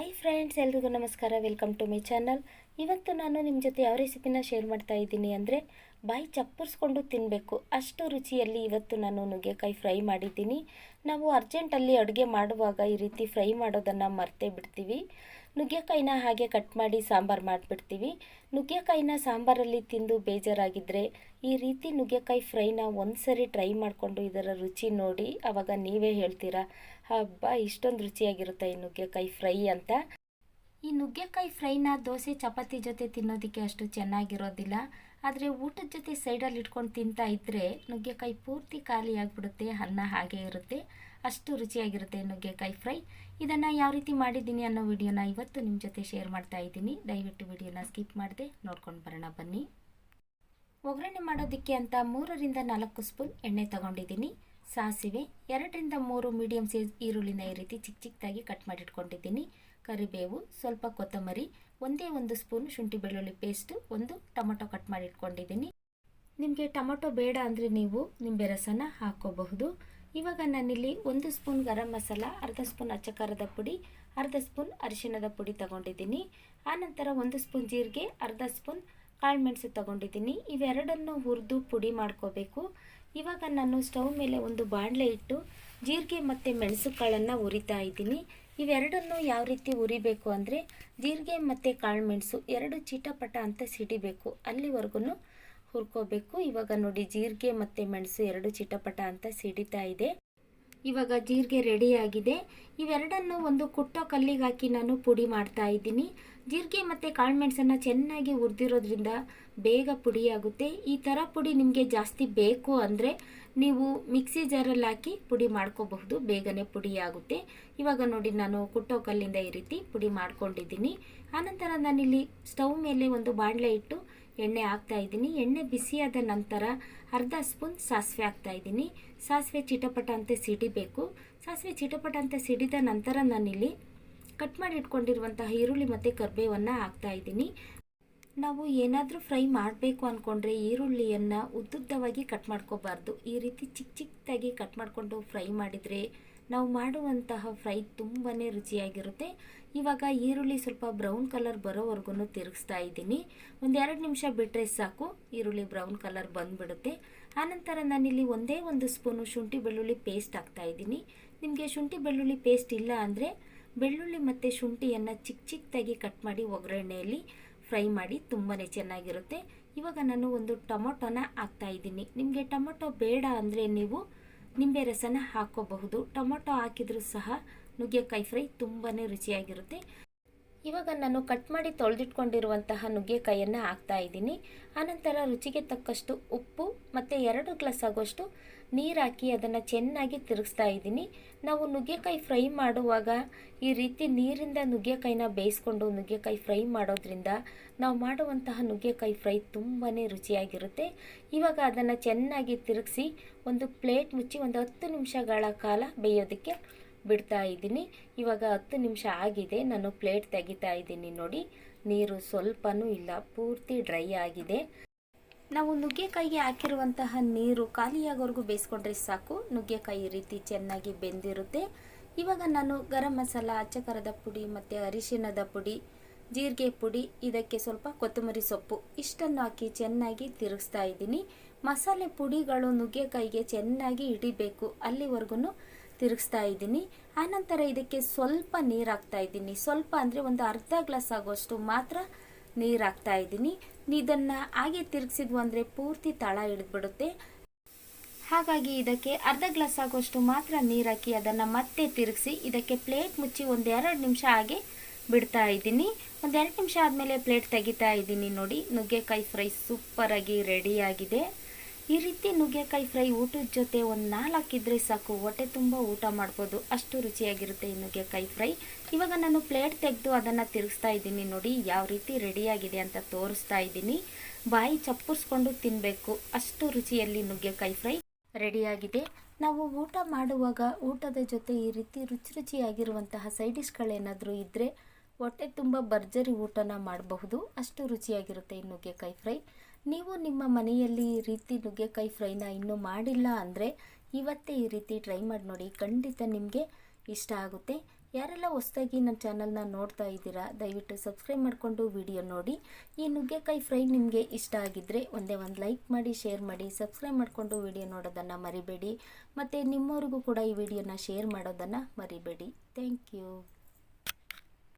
Hi friends ಎಲ್ರಿಗೂ ನಮಸ್ಕಾರ. Welcome to my channel ಇವತ್ತು ನಾನು ನಿಮ್ಮ ಜೊತೆ ಯಾವ ರೆಸಿಪಿನ ಶೇರ್ ಮಾಡ್ತಾ ಇದ್ದೀನಿ ಅಂದರೆ ಬಾಯಿ ಚಪ್ಪರ್ಸ್ಕೊಂಡು ತಿನ್ನಬೇಕು ಅಷ್ಟು ರುಚಿಯಲ್ಲಿ ಇವತ್ತು ನಾನು ನುಗ್ಗೆಕಾಯಿ ಫ್ರೈ ಮಾಡಿದ್ದೀನಿ. ನಾವು ಅರ್ಜೆಂಟಲ್ಲಿ ಅಡುಗೆ ಮಾಡುವಾಗ ಈ ರೀತಿ ಫ್ರೈ ಮಾಡೋದನ್ನು ಮರ್ತೇ ಬಿಡ್ತೀವಿ. ನುಗ್ಗೆಕಾಯಿನ ಹಾಗೆ ಕಟ್ ಮಾಡಿ ಸಾಂಬಾರು ಮಾಡಿಬಿಡ್ತೀವಿ. ನುಗ್ಗೆಕಾಯಿನ ಸಾಂಬಾರಲ್ಲಿ ತಿಂದು ಬೇಜಾರಾಗಿದ್ದರೆ ಈ ರೀತಿ ನುಗ್ಗೆಕಾಯಿ ಫ್ರೈನ ಒಂದ್ಸರಿ ಟ್ರೈ ಮಾಡಿಕೊಂಡು ಇದರ ರುಚಿ ನೋಡಿ ಆವಾಗ ನೀವೇ ಹೇಳ್ತೀರಾ? ಹಬ್ಬ ಇಷ್ಟೊಂದು ರುಚಿಯಾಗಿರುತ್ತೆ ಈ ನುಗ್ಗೆಕಾಯಿ ಫ್ರೈ ಅಂತ. ಈ ನುಗ್ಗೆಕಾಯಿ ಫ್ರೈನ ದೋಸೆ, ಚಪಾತಿ ಜೊತೆ ತಿನ್ನೋದಕ್ಕೆ ಅಷ್ಟು ಚೆನ್ನಾಗಿರೋದಿಲ್ಲ. ಆದರೆ ಊಟದ ಜೊತೆ ಸೈಡಲ್ಲಿ ಇಟ್ಕೊಂಡು ತಿಂತಾ ಇದ್ದರೆ ನುಗ್ಗೆಕಾಯಿ ಪೂರ್ತಿ ಖಾಲಿ ಆಗಿಬಿಡುತ್ತೆ, ಅನ್ನ ಹಾಗೆ ಇರುತ್ತೆ. ಅಷ್ಟು ರುಚಿಯಾಗಿರುತ್ತೆ ನುಗ್ಗೆಕಾಯಿ ಫ್ರೈ. ಇದನ್ನು ಯಾವ ರೀತಿ ಮಾಡಿದ್ದೀನಿ ಅನ್ನೋ ವಿಡಿಯೋನ ಇವತ್ತು ನಿಮ್ಮ ಜೊತೆ ಶೇರ್ ಮಾಡ್ತಾ ಇದ್ದೀನಿ. ದಯವಿಟ್ಟು ವಿಡಿಯೋನ ಸ್ಕಿಪ್ ಮಾಡದೆ ನೋಡ್ಕೊಂಡು ಬರೋಣ ಬನ್ನಿ. ಒಗ್ಗರಣೆ ಮಾಡೋದಕ್ಕೆ ಅಂತ ಮೂರರಿಂದ ನಾಲ್ಕು ಸ್ಪೂನ್ ಎಣ್ಣೆ ತಗೊಂಡಿದ್ದೀನಿ. ಸಾಸಿವೆ ಎರಡರಿಂದ ಮೂರು ಮೀಡಿಯಮ್ ಸೈಜ್ ಈರುಳ್ಳಿನ ಈ ರೀತಿ ಚಿಕ್ಕ ಚಿಕ್ಕದಾಗಿ ಕಟ್ ಮಾಡಿಟ್ಕೊಂಡಿದ್ದೀನಿ. ಕರಿಬೇವು, ಸ್ವಲ್ಪ ಕೊತ್ತಂಬರಿ, ಒಂದೇ ಒಂದು ಸ್ಪೂನ್ ಶುಂಠಿ ಬೆಳ್ಳುಳ್ಳಿ ಪೇಸ್ಟು ಒಂದು ಟೊಮೊಟೊ ಕಟ್ ಮಾಡಿಟ್ಕೊಂಡಿದ್ದೀನಿ. ನಿಮಗೆ ಟೊಮೊಟೊ ಬೇಡ ಅಂದರೆ ನೀವು ನಿಂಬೆ ರಸನ ಹಾಕ್ಕೋಬಹುದು ಇವಾಗ ನಾನಿಲ್ಲಿ ಒಂದು ಸ್ಪೂನ್ ಗರಂ ಮಸಾಲ, ಅರ್ಧ ಸ್ಪೂನ್ ಅಚ್ಚಕಾರದ ಪುಡಿ, ಅರ್ಧ ಸ್ಪೂನ್ ಅರಿಶಿಣದ ಪುಡಿ ತಗೊಂಡಿದ್ದೀನಿ. ಆನಂತರ ಒಂದು ಸ್ಪೂನ್ ಜೀರಿಗೆ, ಅರ್ಧ ಸ್ಪೂನ್ ಕಾಳುಮೆಣಸು ತಗೊಂಡಿದ್ದೀನಿ. ಇವೆರಡನ್ನು ಹುರಿದು ಪುಡಿ ಮಾಡ್ಕೋಬೇಕು. ಇವಾಗ ನಾನು ಸ್ಟವ್ ಮೇಲೆ ಒಂದು ಬಾಣಲೆ ಇಟ್ಟು ಜೀರಿಗೆ ಮತ್ತು ಮೆಣಸುಕಾಳನ್ನು ಉರಿತಾ ಇದ್ದೀನಿ. ಇವೆರಡನ್ನು ಯಾವ ರೀತಿ ಉರಿಬೇಕು ಅಂದರೆ ಜೀರಿಗೆ ಮತ್ತು ಕಾಳುಮೆಣಸು ಎರಡು ಚೀಟಪಟ ಅಂತ ಸಿಡಿಬೇಕು. ಅಲ್ಲಿವರೆಗೂ ಹುರ್ಕೋಬೇಕು. ಇವಾಗ ನೋಡಿ ಜೀರಿಗೆ ಮತ್ತು ಮೆಣಸು ಎರಡು ಚಿಟಪಟ ಅಂತ ಸಿಡಿತಾ ಇದೆ. ಇವಾಗ ಜೀರಿಗೆ ರೆಡಿಯಾಗಿದೆ ಇವೆರಡನ್ನು ಒಂದು ಕುಟ್ಟೋ ಕಲ್ಲಿಗೆ ಹಾಕಿ ನಾನು ಪುಡಿ ಮಾಡ್ತಾ ಇದ್ದೀನಿ. ಜೀರಿಗೆ ಮತ್ತು ಕಾಳುಮೆಣಸನ್ನು ಚೆನ್ನಾಗಿ ಹುರಿದಿರೋದ್ರಿಂದ ಬೇಗ ಪುಡಿಯಾಗುತ್ತೆ ಈ ಥರ ಪುಡಿ ನಿಮಗೆ ಜಾಸ್ತಿ ಬೇಕು ಅಂದರೆ ನೀವು ಮಿಕ್ಸಿ ಜಾರಲ್ಲಿ ಹಾಕಿ ಪುಡಿ ಮಾಡ್ಕೋಬಹುದು. ಬೇಗನೆ ಪುಡಿ ಆಗುತ್ತೆ. ಇವಾಗ ನೋಡಿ ನಾನು ಕುಟ್ಟೋ ಕಲ್ಲಿಂದ ಈ ರೀತಿ ಪುಡಿ ಮಾಡ್ಕೊಂಡಿದ್ದೀನಿ. ಆನಂತರ ನಾನಿಲ್ಲಿ ಸ್ಟವ್ ಮೇಲೆ ಒಂದು ಬಾಣಲೆ ಇಟ್ಟು ಎಣ್ಣೆ ಹಾಕ್ತಾ ಇದ್ದೀನಿ. ಎಣ್ಣೆ ಬಿಸಿಯಾದ ನಂತರ ಅರ್ಧ ಸ್ಪೂನ್ ಸಾಸಿವೆ ಹಾಕ್ತಾ ಇದ್ದೀನಿ. ಸಾಸಿವೆ ಚಿಟಪಟ ಅಂತ ಸಿಡಿಬೇಕು. ಸಾಸಿವೆ ಚಿಟಪಟ ಅಂತ ಸಿಡಿದ ನಂತರ ನಾನಿಲ್ಲಿ ಕಟ್ ಮಾಡಿ ಇಟ್ಕೊಂಡಿರುವಂತಹ ಈರುಳ್ಳಿ ಮತ್ತು ಕರ್ಬೇವನ್ನು ಹಾಕ್ತಾ ಇದ್ದೀನಿ. ನಾವು ಏನಾದರೂ ಫ್ರೈ ಮಾಡಬೇಕು ಅಂದ್ಕೊಂಡ್ರೆ ಈರುಳ್ಳಿಯನ್ನು ಉದ್ದುದ್ದವಾಗಿ ಕಟ್ ಮಾಡ್ಕೋಬಾರ್ದು. ಈ ರೀತಿ ಚಿಕ್ಕ ಚಿಕ್ಕದಾಗಿ ಕಟ್ ಮಾಡಿಕೊಂಡು ಫ್ರೈ ಮಾಡಿದರೆ ನಾವು ಮಾಡುವಂತಹ ಫ್ರೈ ತುಂಬಾ ರುಚಿಯಾಗಿರುತ್ತೆ. ಇವಾಗ ಈರುಳ್ಳಿ ಸ್ವಲ್ಪ ಬ್ರೌನ್ ಕಲರ್ ಬರೋವರೆಗೂ ತಿರುಗಿಸ್ತಾ ಇದ್ದೀನಿ. ಒಂದೆರಡು ನಿಮಿಷ ಬಿಟ್ಟರೆ ಸಾಕು, ಈರುಳ್ಳಿ ಬ್ರೌನ್ ಕಲರ್ ಬಂದುಬಿಡುತ್ತೆ. ಆನಂತರ ನಾನಿಲ್ಲಿ ಒಂದೇ ಒಂದು ಸ್ಪೂನು ಶುಂಠಿ ಬೆಳ್ಳುಳ್ಳಿ ಪೇಸ್ಟ್ ಹಾಕ್ತಾ ಇದ್ದೀನಿ. ನಿಮಗೆ ಶುಂಠಿ ಬೆಳ್ಳುಳ್ಳಿ ಪೇಸ್ಟ್ ಇಲ್ಲ ಅಂದರೆ ಬೆಳ್ಳುಳ್ಳಿ ಮತ್ತು ಶುಂಠಿಯನ್ನು ಚಿಕ್ಕ ಚಿಕ್ಕದಾಗಿ ಕಟ್ ಮಾಡಿ ಒಗ್ಗರಣೆಯಲ್ಲಿ ಫ್ರೈ ಮಾಡಿ ತುಂಬಾ ಚೆನ್ನಾಗಿರುತ್ತೆ. ಇವಾಗ ನಾನು ಒಂದು ಟೊಮೊಟೊನ ಹಾಕ್ತಾ ಇದ್ದೀನಿ. ನಿಮಗೆ ಟೊಮೊಟೊ ಬೇಡ ಅಂದರೆ ನೀವು ನಿಂಬೆ ರಸನ ಹಾಕ್ಕೋಬಹುದು ಟೊಮೊಟೊ ಹಾಕಿದರೂ ಸಹ ನುಗ್ಗೆಕಾಯಿ ಫ್ರೈ ತುಂಬಾ ರುಚಿಯಾಗಿರುತ್ತೆ. ಇವಾಗ ನಾನು ಕಟ್ ಮಾಡಿ ತೊಳೆದಿಟ್ಕೊಂಡಿರುವಂತಹ ನುಗ್ಗೆಕಾಯಿಯನ್ನು ಹಾಕ್ತಾ ಇದ್ದೀನಿ. ಆನಂತರ ರುಚಿಗೆ ತಕ್ಕಷ್ಟು ಉಪ್ಪು ಮತ್ತು ಎರಡು ಗ್ಲಾಸ್ ಆಗೋಷ್ಟು ನೀರು ಹಾಕಿ ಅದನ್ನು ಚೆನ್ನಾಗಿ ತಿರುಗಿಸ್ತಾ ಇದ್ದೀನಿ. ನಾವು ನುಗ್ಗೆಕಾಯಿ ಫ್ರೈ ಮಾಡುವಾಗ ಈ ರೀತಿ ನೀರಿಂದ ನುಗ್ಗೆಕಾಯಿನ ಬೇಯಿಸ್ಕೊಂಡು ನುಗ್ಗೆಕಾಯಿ ಫ್ರೈ ಮಾಡೋದ್ರಿಂದ ನಾವು ಮಾಡುವಂತಹ ನುಗ್ಗೆಕಾಯಿ ಫ್ರೈ ತುಂಬಾ ರುಚಿಯಾಗಿರುತ್ತೆ. ಇವಾಗ ಅದನ್ನು ಚೆನ್ನಾಗಿ ತಿರುಗಿಸಿ ಒಂದು ಪ್ಲೇಟ್ ಮುಚ್ಚಿ ಒಂದು ಹತ್ತು ನಿಮಿಷಗಳ ಕಾಲ ಬೇಯೋದಕ್ಕೆ ಬಿಡ್ತಾ ಇದ್ದೀನಿ. ಇವಾಗ ಹತ್ತು ನಿಮಿಷ ಆಗಿದೆ. ನಾನು ಪ್ಲೇಟ್ ತೆಗಿತಾ ಇದ್ದೀನಿ ನೋಡಿ. ನೀರು ಸ್ವಲ್ಪನೂ ಇಲ್ಲ. ಪೂರ್ತಿ ಡ್ರೈ ಆಗಿದೆ. ನಾವು ನುಗ್ಗೆಕಾಯಿಗೆ ಹಾಕಿರುವಂತಹ ನೀರು ಖಾಲಿಯಾಗೋವರೆಗೂ ಬೇಯಿಸ್ಕೊಂಡ್ರೆ ಸಾಕು. ನುಗ್ಗೆಕಾಯಿ ರೀತಿ ಚೆನ್ನಾಗಿ ಬೆಂದಿರುತ್ತೆ. ಇವಾಗ ನಾನು ಗರಂ ಮಸಾಲ, ಅಚ್ಚಕರದ ಪುಡಿ ಮತ್ತು ಅರಿಶಿಣದ ಪುಡಿ, ಜೀರಿಗೆ ಪುಡಿ, ಇದಕ್ಕೆ ಸ್ವಲ್ಪ ಕೊತ್ತಂಬರಿ ಸೊಪ್ಪು ಇಷ್ಟನ್ನು ಹಾಕಿ ಚೆನ್ನಾಗಿ ತಿರುಗಿಸ್ತಾ ಇದ್ದೀನಿ. ಮಸಾಲೆ ಪುಡಿಗಳು ನುಗ್ಗೆಕಾಯಿಗೆ ಚೆನ್ನಾಗಿ ಹಿಡಿಬೇಕು. ಅಲ್ಲಿವರೆಗೂ ತಿರುಗಿಸ್ತಾ ಇದ್ದೀನಿ. ಆನಂತರ ಇದಕ್ಕೆ ಸ್ವಲ್ಪ ನೀರು ಹಾಕ್ತಾ ಇದ್ದೀನಿ. ಸ್ವಲ್ಪ ಅಂದರೆ ಒಂದು ಅರ್ಧ ಗ್ಲಾಸ್ ಆಗೋಷ್ಟು ಮಾತ್ರ ನೀರು ಹಾಕ್ತಾ ಇದ್ದೀನಿ. ಇದನ್ನು ಹಾಗೆ ತಿರುಗಿಸಿದ್ವು ಅಂದರೆ ಪೂರ್ತಿ ತಳ ಹಿಡಿದ್ಬಿಡುತ್ತೆ ಹಾಗಾಗಿ ಇದಕ್ಕೆ ಅರ್ಧ ಗ್ಲಾಸ್ ಆಗುವಷ್ಟು ಮಾತ್ರ ನೀರು ಹಾಕಿ ಅದನ್ನು ಮತ್ತೆ ತಿರುಗಿಸಿ ಇದಕ್ಕೆ ಪ್ಲೇಟ್ ಮುಚ್ಚಿ ಒಂದೆರಡು ನಿಮಿಷ ಹಾಗೆ ಬಿಡ್ತಾ ಇದ್ದೀನಿ. ಒಂದೆರಡು ನಿಮಿಷ ಆದಮೇಲೆ ಪ್ಲೇಟ್ ತೆಗಿತಾ ಇದ್ದೀನಿ ನೋಡಿ. ನುಗ್ಗೆಕಾಯಿ ಫ್ರೈ ಸೂಪರಾಗಿ ರೆಡಿಯಾಗಿದೆ ಈ ರೀತಿ ನುಗ್ಗೆಕಾಯಿ ಫ್ರೈ ಊಟದ ಜೊತೆ ಒಂದು ನಾಲ್ಕಿದ್ರೆ ಸಾಕು. ಹೊಟ್ಟೆ ತುಂಬ ಊಟ ಮಾಡ್ಬೋದು. ಅಷ್ಟು ರುಚಿಯಾಗಿರುತ್ತೆ ಈ ನುಗ್ಗೆಕಾಯಿ ಫ್ರೈ. ಇವಾಗ ನಾನು ಪ್ಲೇಟ್ ತೆಗೆದು ಅದನ್ನು ತಿರುಗಿಸ್ತಾ ಇದ್ದೀನಿ ನೋಡಿ, ಯಾವ ರೀತಿ ರೆಡಿಯಾಗಿದೆ ಅಂತ ತೋರಿಸ್ತಾ ಇದ್ದೀನಿ. ಬಾಯಿ ಚಪ್ಪರ್ಸ್ಕೊಂಡು ತಿನ್ನಬೇಕು ಅಷ್ಟು ರುಚಿಯಲ್ಲಿ ನುಗ್ಗೆಕಾಯಿ ಫ್ರೈ ರೆಡಿಯಾಗಿದೆ ನಾವು ಊಟ ಮಾಡುವಾಗ ಊಟದ ಜೊತೆ ಈ ರೀತಿ ರುಚಿ ರುಚಿಯಾಗಿರುವಂತಹ ಸೈಡ್ ಡಿಶ್ಗಳೇನಾದರೂ ಇದ್ದರೆ ಹೊಟ್ಟೆ ತುಂಬ ಭರ್ಜರಿ ಊಟನ ಮಾಡಬಹುದು. ಅಷ್ಟು ರುಚಿಯಾಗಿರುತ್ತೆ ಈ ನುಗ್ಗೆಕಾಯಿ ಫ್ರೈ. ನೀವು ನಿಮ್ಮ ಮನೆಯಲ್ಲಿ ಈ ರೀತಿ ನುಗ್ಗೆಕಾಯಿ ಫ್ರೈನ ಇನ್ನೂ ಮಾಡಿಲ್ಲ ಅಂದರೆ ಇವತ್ತೇ ಈ ರೀತಿ ಟ್ರೈ ಮಾಡಿ ನೋಡಿ, ಖಂಡಿತ ನಿಮಗೆ ಇಷ್ಟ ಆಗುತ್ತೆ. ಯಾರೆಲ್ಲ ಹೊಸದಾಗಿ ನನ್ನ ಚಾನಲ್ನ ನೋಡ್ತಾ ಇದ್ದೀರಾ, ದಯವಿಟ್ಟು ಸಬ್ಸ್ಕ್ರೈಬ್ ಮಾಡಿಕೊಂಡು ವಿಡಿಯೋ ನೋಡಿ. ಈ ನುಗ್ಗೆಕಾಯಿ ಫ್ರೈ ನಿಮಗೆ ಇಷ್ಟ ಆಗಿದ್ದರೆ ಒಂದೇ ಒಂದು ಲೈಕ್ ಮಾಡಿ ಶೇರ್ ಮಾಡಿ ಸಬ್ಸ್ಕ್ರೈಬ್ ಮಾಡಿಕೊಂಡು ವಿಡಿಯೋ ನೋಡೋದನ್ನು ಮರಿಬೇಡಿ. ಮತ್ತು ನಿಮ್ಮವ್ರಿಗೂ ಕೂಡ ಈ ವಿಡಿಯೋನ ಶೇರ್ ಮಾಡೋದನ್ನು ಮರಿಬೇಡಿ. Thank you